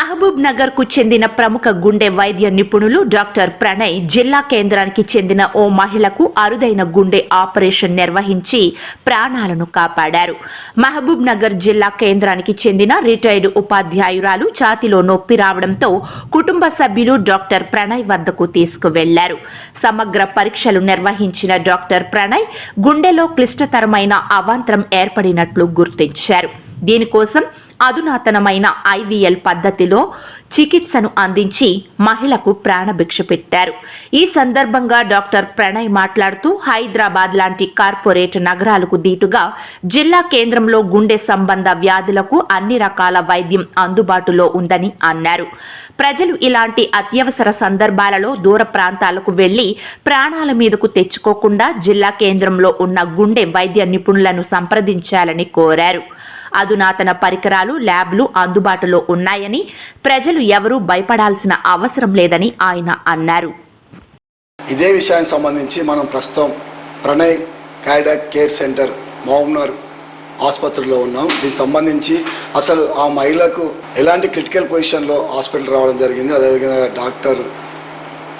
మహబూబ్ నగర్కు చెందిన ప్రముఖ గుండె వైద్య నిపుణులు డాక్టర్ ప్రణయ్ జిల్లా కేంద్రానికి చెందిన ఓ మహిళకు అరుదైన గుండె ఆపరేషన్ నిర్వహించి ప్రాణాలను కాపాడారు. మహబూబ్ నగర్ జిల్లా కేంద్రానికి చెందిన రిటైర్డ్ ఉపాధ్యాయురాలు ఛాతిలో నొప్పి రావడంతో కుటుంబ సభ్యులు డాక్టర్ ప్రణయ్ వద్దకు తీసుకువెళ్ళారు. సమగ్ర పరీక్షలు నిర్వహించిన డాక్టర్ ప్రణయ్ గుండెలో క్లిష్టతరమైన అవాంతరం ఏర్పడినట్లు గుర్తించారు. దీనికోసం అధునాతనమైన ఐవీఎల్ పద్ధతిలో చికిత్సను అందించి మహిళకు ప్రాణభిక్ష పెట్టారు. ఈ సందర్భంగా డాక్టర్ ప్రణయ్ మాట్లాడుతూ హైదరాబాద్ లాంటి కార్పొరేట్ నగరాలకు దీటుగా జిల్లా కేంద్రంలో గుండె సంబంధ వ్యాధులకు అన్ని రకాల వైద్యం అందుబాటులో ఉందని అన్నారు. ప్రజలు ఇలాంటి అత్యవసర సందర్భాలలో దూర ప్రాంతాలకు వెళ్ళి ప్రాణాల మీదకు తెచ్చుకోకుండా జిల్లా కేంద్రంలో ఉన్న గుండె వైద్య నిపుణులను సంప్రదించాలని కోరారు. అధునాతన పరికరాలు ల్యాబ్లు అందుబాటులో ఉన్నాయని ప్రజలు ఎవరూ భయపడాల్సిన అవసరం లేదని ఆయన అన్నారు. ఇదే విషయానికి సంబంధించి మనం ప్రస్తుతం ప్రణయ్ కార్డియాక్ కేర్ సెంటర్ మౌనర్ ఆసుపత్రిలో ఉన్నాం. దీనికి సంబంధించి అసలు ఆ మహిళకు ఎలాంటి క్రిటికల్ పొజిషన్లో హాస్పిటల్ రావడం జరిగింది. అదేవిధంగా డాక్టర్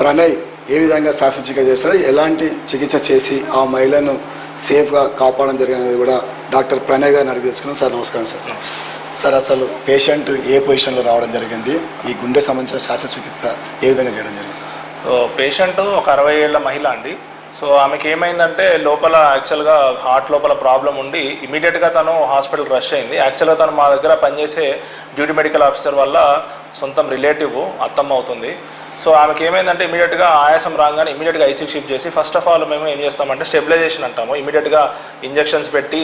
ప్రణయ్ ఏ విధంగా శాస్త్రచికిత్స చేశారు? ఎలాంటి చికిత్స చేసి ఆ మహిళను సేఫ్గా కాపాడడం జరిగినది కూడా డాక్టర్ ప్రణయ్ గారిని అడిగి తెలుసుకున్నాం. సార్ నమస్కారం సార్. సార్ అసలు పేషెంట్ ఏ పొజిషన్లో రావడం జరిగింది? ఈ గుండె సంబంధించిన శాస్త్రచికిత్స ఏ విధంగా చేయడం జరిగింది? సో పేషెంట్ ఒక అరవై ఏళ్ళ మహిళ అండి. సో ఆమెకి ఏమైందంటే లోపల యాక్చువల్గా హార్ట్ లోపల ప్రాబ్లం ఉండి ఇమీడియట్గా తను హాస్పిటల్ రష్ అయింది. యాక్చువల్గా తను మా దగ్గర పనిచేసే డ్యూటీ మెడికల్ ఆఫీసర్ వల్ల సొంతం రిలేటివ్ అత్తమ్మ అవుతుంది. సో ఆమెకి ఏమైందంటే ఇమీడియట్గా ఆయాసం రాగానే ఇమీడియట్గా ఐసీ షిఫ్ట్ చేసి ఫస్ట్ ఆఫ్ ఆల్ మేము ఏం చేస్తామంటే స్టెబిలైజేషన్ అంటాము. ఇమీడియట్గా ఇంజెక్షన్స్ పెట్టి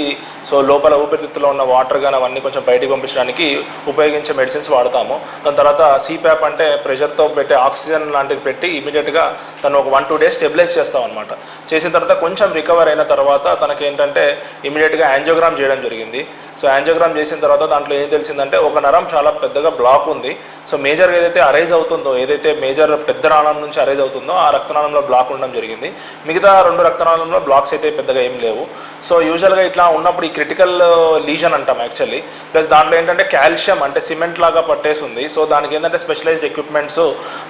సో లోపల ఊపిరితిత్తులో ఉన్న వాటర్ కానీ అవన్నీ కొంచెం బయటికి పంపించడానికి ఉపయోగించే మెడిసిన్స్ వాడతాము. దాని తర్వాత సిప్యాప్ అంటే ప్రెషర్తో పెట్టే ఆక్సిజన్ లాంటిది పెట్టి ఇమీడియట్గా తను ఒక వన్ టూ డేస్ స్టెబిలైజ్ చేస్తాం అనమాట చేసిన తర్వాత కొంచెం రికవర్ అయిన తర్వాత తనకి ఏంటంటే ఇమీడియట్గా యాంజియోగ్రామ్ చేయడం జరిగింది. సో యాంజియోగ్రామ్ చేసిన తర్వాత దాంట్లో ఏం తెలిసిందంటే ఒక నరం చాలా పెద్దగా బ్లాక్ ఉంది. సో మేజర్గా ఏదైతే అరైజ్ అవుతుందో ఏదైతే మేజర్ పెద్ద నాళం నుంచి అరైజ్ అవుతుందో ఆ రక్తనాళంలో బ్లాక్ ఉండడం జరిగింది. మిగతా రెండు రక్తనాళంలో బ్లాక్స్ అయితే పెద్దగా ఏం లేవు. సో యూజువల్గా ఇట్లా ఉన్నప్పుడు ఈ క్రిటికల్ లీజన్ అంటాం యాక్చువల్లీ ప్లస్ దాంట్లో ఏంటంటే కాల్షియం అంటే సిమెంట్ లాగా పట్టేసి ఉంది సో దానికి ఏంటంటే స్పెషలైజ్డ్ ఎక్విప్మెంట్స్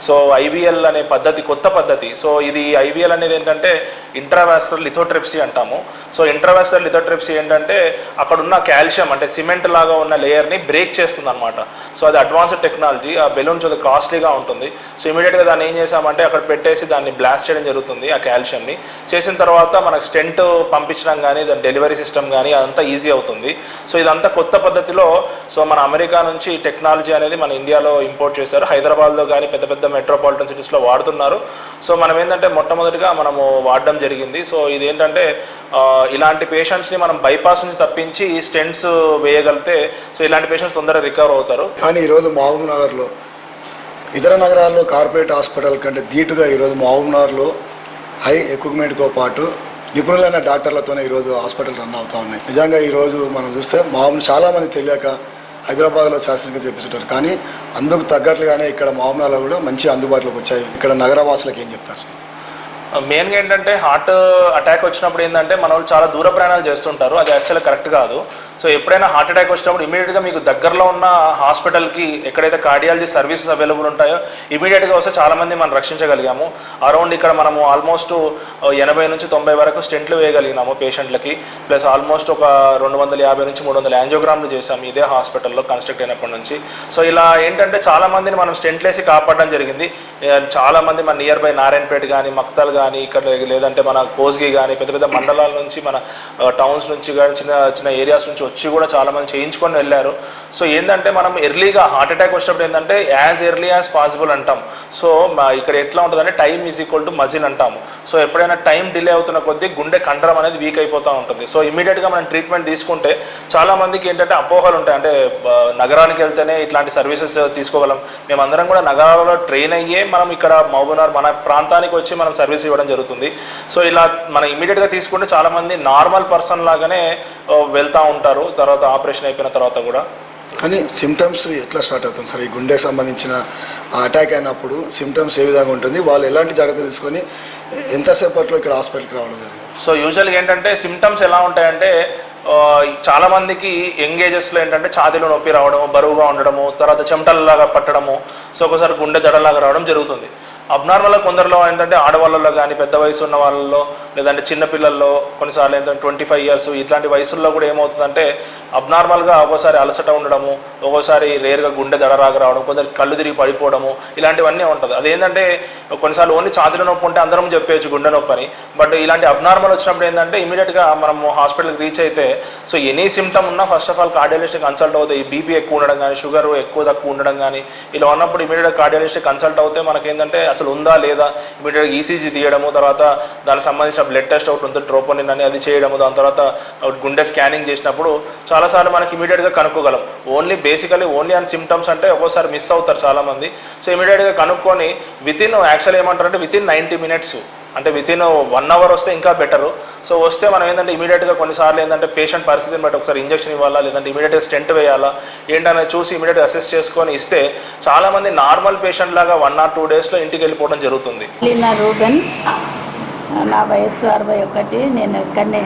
సో ఐవీఎల్ అనే పద్ధతి కొత్త పద్ధతి. సో ఇది ఐవీఎల్ అనేది ఏంటంటే ఇంట్రావాస్టర్ లిథోట్రిప్సీ అంటాము. సో ఇంట్రావాస్టర్ లిథోట్రిప్సీ ఏంటంటే అక్కడ ఉన్న కాల్షియం అంటే సిమెంట్ లాగా ఉన్న లేయర్ని బ్రేక్ చేస్తుంది అనమాట సో అది అడ్వాన్స్డ్ టెక్నాలజీ ఆ బెలూన్ చాలా కాస్ట్లీగా ఉంటుంది. సో ఇమీడియట్గా దాన్ని ఏం చేసామంటే అక్కడ పెట్టేసి దాన్ని బ్లాస్ట్ చేయడం జరుగుతుంది ఆ కాల్షియంని. చేసిన తర్వాత మనకు స్టెంట్ పంపించడం కానీ దాని డెలివరీ సిస్టమ్ కానీ అదంతా ఈజీ అవుతుంది. సో ఇదంతా కొత్త పద్ధతిలో సో మన అమెరికా నుంచి టెక్నాలజీ అనేది మన ఇండియాలో ఇంపోర్ట్ చేశారు. హైదరాబాద్లో కానీ పెద్ద పెద్ద మెట్రోపాలిటన్ సిటీస్లో వాడుతున్నారు. సో మనం ఏంటంటే మొట్టమొదటిగా మనము వాడడం జరిగింది. సో ఇదేంటంటే ఇలాంటి పేషెంట్స్ని మనం బైపాస్ నుంచి తప్పించి స్టెంట్స్ వేయగలిగితే సో ఇలాంటి పేషెంట్స్ తొందరగా రికవర్ అవుతారు. కానీ ఈరోజు మహబూబ్ నగర్లో ఇతర నగరాల్లో కార్పొరేట్ హాస్పిటల్ కంటే ధీటుగా ఈరోజు మహబూబ్ నగర్లో హై ఎక్విప్మెంట్తో పాటు నిపుణులైన డాక్టర్లతోనే ఈరోజు హాస్పిటల్ రన్ అవుతా ఉన్నాయి. నిజంగా ఈరోజు మనం చూస్తే మామూలు చాలామంది తెలియక హైదరాబాద్లో శాస్త్రంగా చేపిస్తుంటారు కానీ అందుకు తగ్గట్లుగానే ఇక్కడ మామూలు కూడా మంచి అందుబాటులోకి వచ్చాయి. ఇక్కడ నగరవాసులకు ఏం చెప్తారు సార్? Uh, మెయిన్గా ఏంటంటే హార్ట్ అటాక్ uh, వచ్చినప్పుడు ఏంటంటే మన వాళ్ళు చాలా దూర ప్రయాణాలు చేస్తుంటారు. అది యాక్చువల్గా కరెక్ట్ కాదు. సో ఎప్పుడైనా హార్ట్ అటాక్ వచ్చినప్పుడు ఇమీడియట్గా మీకు దగ్గరలో ఉన్న హాస్పిటల్కి ఎక్కడైతే కార్డియాలజీ సర్వీసెస్ అవైలబుల్ ఉంటాయో ఇమీడియట్గా వస్తే చాలామంది మనం రక్షించగలిగాము. అరౌండ్ ఇక్కడ మనము ఆల్మోస్ట్ ఎనభై నుంచి తొంభై వరకు స్టెంట్లు వేయగలిగినాము పేషెంట్లకి. ప్లస్ ఆల్మోస్ట్ ఒక రెండు వందల యాభై నుంచి మూడు వందల యాంజియోగ్రామ్లు చేసాము ఇదే హాస్పిటల్లో కన్స్ట్రక్ట్ అయినప్పటి నుంచి. సో ఇలా ఏంటంటే చాలా మందిని మనం స్టెంట్లేసి కాపాడడం జరిగింది. చాలామంది మన నియర్ బై నారాయణపేట కానీ మక్తల్ కానీ ఇక్కడ లేదంటే మన కోస్గి కానీ పెద్ద పెద్ద మండలాల నుంచి మన టౌన్స్ నుంచి కానీ చిన్న చిన్న ఏరియాస్ నుంచి వచ్చి కూడా చాలామంది చేయించుకొని వెళ్ళారు. సో ఏంటంటే మనం ఎర్లీగా హార్ట్ అటాక్ వచ్చినప్పుడు ఏంటంటే యాజ్ ఎర్లీ యాజ్ పాసిబుల్ అంటాం. సో మా- ఇక్కడ ఎట్లా ఉంటుందంటే టైం ఈజ్ ఈక్వల్ టు మజిన్ అంటాము సో ఎప్పుడైనా టైం డిలే అవుతున్న కొద్దీ గుండె కండరం అనేది వీక్ అయిపోతూ ఉంటుంది. సో ఇమీడియట్గా మనం ట్రీట్మెంట్ తీసుకుంటే చాలామందికి ఏంటంటే అపోహలు ఉంటాయి. అంటే నగరానికి వెళ్తేనే ఇట్లాంటి సర్వీసెస్ తీసుకోగలం. మేమందరం కూడా నగరాలలో ట్రైన్ అయ్యే మనం ఇక్కడ మహబూబ్నగర్ మన ప్రాంతానికి వచ్చి మనం సర్వీస్ ఇవ్వడం జరుగుతుంది. సో ఇలా మనం ఇమీడియట్గా తీసుకుంటే చాలామంది నార్మల్ పర్సన్ లాగానే వెళ్తూ ఉంటారు. తర్వాత ఆపరేషన్ అయిపోయిన తర్వాత కూడా. కానీ సిమ్టమ్స్ ఎట్లా స్టార్ట్ అవుతుంది సార్? ఈ గుండెకి సంబంధించిన అటాక్ అయినప్పుడు సిమ్టమ్స్ ఏ విధంగా ఉంటుంది? వాళ్ళు ఎలాంటి జాగ్రత్తలు తీసుకొని ఎంతసేపట్లో ఇక్కడ హాస్పిటల్కి రావడం జరిగింది? సో యూజువల్గా ఏంటంటే సిమ్టమ్స్ ఎలా ఉంటాయంటే ఆ, చాలా మందికి యంగ్ ఏజెస్లో ఏంటంటే ఛాతీలో నొప్పి రావడము బరువుగా ఉండడము తర్వాత చెమటల్లాగా పట్టడము సో ఒకసారి గుండె దడలాగా రావడం జరుగుతుంది. అబ్నార్మల్గా కొందరిలో ఏంటంటే ఆడవాళ్ళలో కానీ పెద్ద వయసు ఉన్న వాళ్ళలో లేదంటే చిన్న పిల్లల్లో కొన్నిసార్లు ఏంటంటే ట్వంటీ ఫైవ్ ఇయర్స్ ఇట్లాంటి వయసుల్లో కూడా ఏమవుతుందంటే అబ్నార్మల్గా ఒక్కోసారి అలసట ఉండడము ఒక్కోసారి రేరుగా గుండె దడరాగా రావడం కొందరు కళ్ళు తిరిగి పడిపోవడము ఇలాంటివన్నీ ఉంటుంది. అదేంటంటే కొన్నిసార్లు ఓన్లీ ఛాతీల నొప్పి ఉంటే అందరం చెప్పేయచ్చు గుండె నొప్పి అని. బట్ ఇలాంటి అబ్నార్మల్ వచ్చినప్పుడు ఏంటంటే ఇమీడియట్గా మనము హాస్పిటల్కి రీచ్ అయితే సో ఎనీ సిమ్టమ్ ఉన్నా first of all cardiologist consult అవుతాయి. బీపీ ఎక్కువ ఉండడం కానీ షుగర్ ఎక్కువ తక్కువ ఉండడం కానీ ఇలా ఉన్నప్పుడు ఇమీడియట్గా కార్డియాలజిస్ట్ కన్సల్ట్ అవుతే మనకేంటంటే అసలు ఉందా లేదా? ఇమీడియట్గా ఈసీజీ తీయడము తర్వాత దానికి సంబంధించిన బ్లడ్ టెస్ట్ ఒకటి ఉంటుంది ట్రోపోనిన్ అని అది చేయడము దాని తర్వాత గుండె స్కానింగ్ చేసినప్పుడు చాలాసార్లు మనకి ఇమీడియట్గా కనుక్కోగలం. Only basically only and symptoms అంటే ఒక్కోసారి మిస్ అవుతారు చాలామంది. సో ఇమీడియట్గా కనుక్కొని వితిన్ యాక్చువల్ ఏమంటారంటే వితిన్ ఇన్ నైంటీ మినిట్స్ అంటే విత్ ఇన్ వన్ అవర్ వస్తే ఇంకా బెటరు సో వస్తే మనం ఏంటంటే ఇమీడియట్గా కొన్నిసార్లు ఏంటంటే పేషెంట్ పరిస్థితిని బట్టి ఒకసారి ఇంజక్షన్ ఇవ్వాలా లేదంటే ఇమీడియట్గా స్టెంట్ వేయాలా ఏంటనేది చూసి ఇమీడియట్గా అసెస్ చేసుకొని ఇస్తే చాలామంది నార్మల్ పేషెంట్ లాగా వన్ ఆర్ టూ డేస్లో ఇంటికి వెళ్ళిపోవడం జరుగుతుంది. లీనా నా వయసు అరవై ఒకటి నేను ఇక్కడనే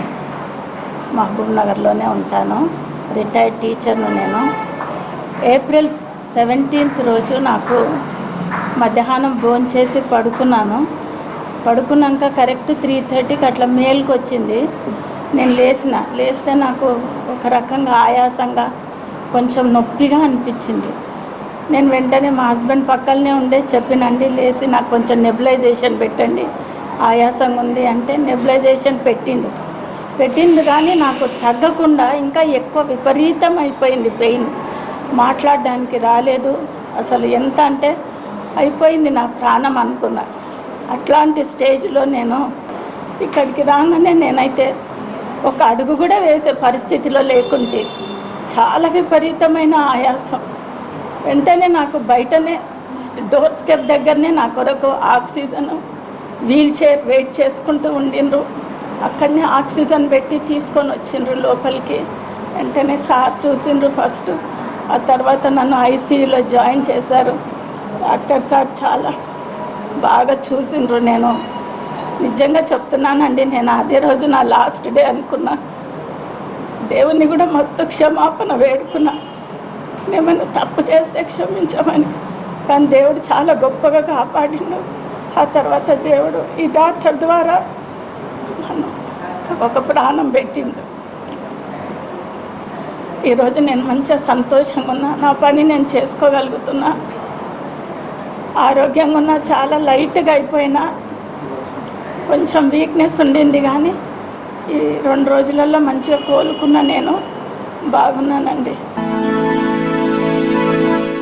మహబూబ్ నగర్లోనే ఉంటాను. రిటైర్డ్ టీచర్ను నేను. ఏప్రిల్ సెవెంటీన్త్ రోజు నాకు మధ్యాహ్నం భోంచేసి పడుకున్నాను. పడుకున్నాక కరెక్ట్ త్రీ థర్టీకి అట్లా మేల్కి వచ్చింది నేను లేచిన లేస్తే నాకు ఒక రకంగా ఆయాసంగా కొంచెం నొప్పిగా అనిపించింది. నేను వెంటనే మా హస్బెండ్ పక్కనే ఉండే చెప్పినండి లేచి నాకు కొంచెం నెబులైజేషన్ పెట్టండి ఆయాసంగా ఉంది అంటే నెబులైజేషన్ పెట్టిండు. పెట్టింది కానీ నాకు తగ్గకుండా ఇంకా ఎక్కువ విపరీతం అయిపోయింది పెయిన్. మాట్లాడడానికి రాలేదు. అసలు ఎంత అంటే అయిపోయింది నా ప్రాణం అనుకున్నా. అట్లాంటి స్టేజ్లో నేను ఇక్కడికి రాగానే నేనైతే ఒక అడుగు కూడా వేసే పరిస్థితిలో లేకుంటే చాలా విపరీతమైన ఆయాసం. వెంటనే నాకు బయటనే డోర్ స్టెప్ దగ్గరనే నా కొరకు ఆక్సిజన్ వీల్ చైర్ వెయిట్ చేసుకుంటూ ఉండిండ్రు అక్కడనే ఆక్సిజన్ పెట్టి తీసుకొని వచ్చిండ్రు లోపలికి. వెంటనే సార్ చూసిండ్రు ఫస్ట్. ఆ తర్వాత నన్ను ఐసీయూలో జాయిన్ చేశారు. డాక్టర్ సార్ చాలా బాగా చూసిండ్రు నేను. నిజంగా చెప్తున్నానండి నేను అదే రోజు నా లాస్ట్ డే అనుకున్నా. దేవుణ్ణి కూడా మస్తు క్షమాపణ వేడుకున్నా. ఏమైనా తప్పు చేస్తే క్షమించమని. కానీ దేవుడు చాలా గొప్పగా కాపాడిండు. ఆ తర్వాత దేవుడు ఈ డాక్టర్ ద్వారా మనం ఒక ప్రాణం పెట్టిండు. ఈరోజు నేను మంచిగా సంతోషంగా ఉన్నా. నా పని నేను చేసుకోగలుగుతున్నా. ఆరోగ్యంగా ఉన్నా చాలా లైట్గా అయిపోయినా కొంచెం వీక్నెస్ ఉండింది కానీ ఈ రెండు రోజులలో మంచిగా కోలుకున్నా నేను బాగున్నానండి.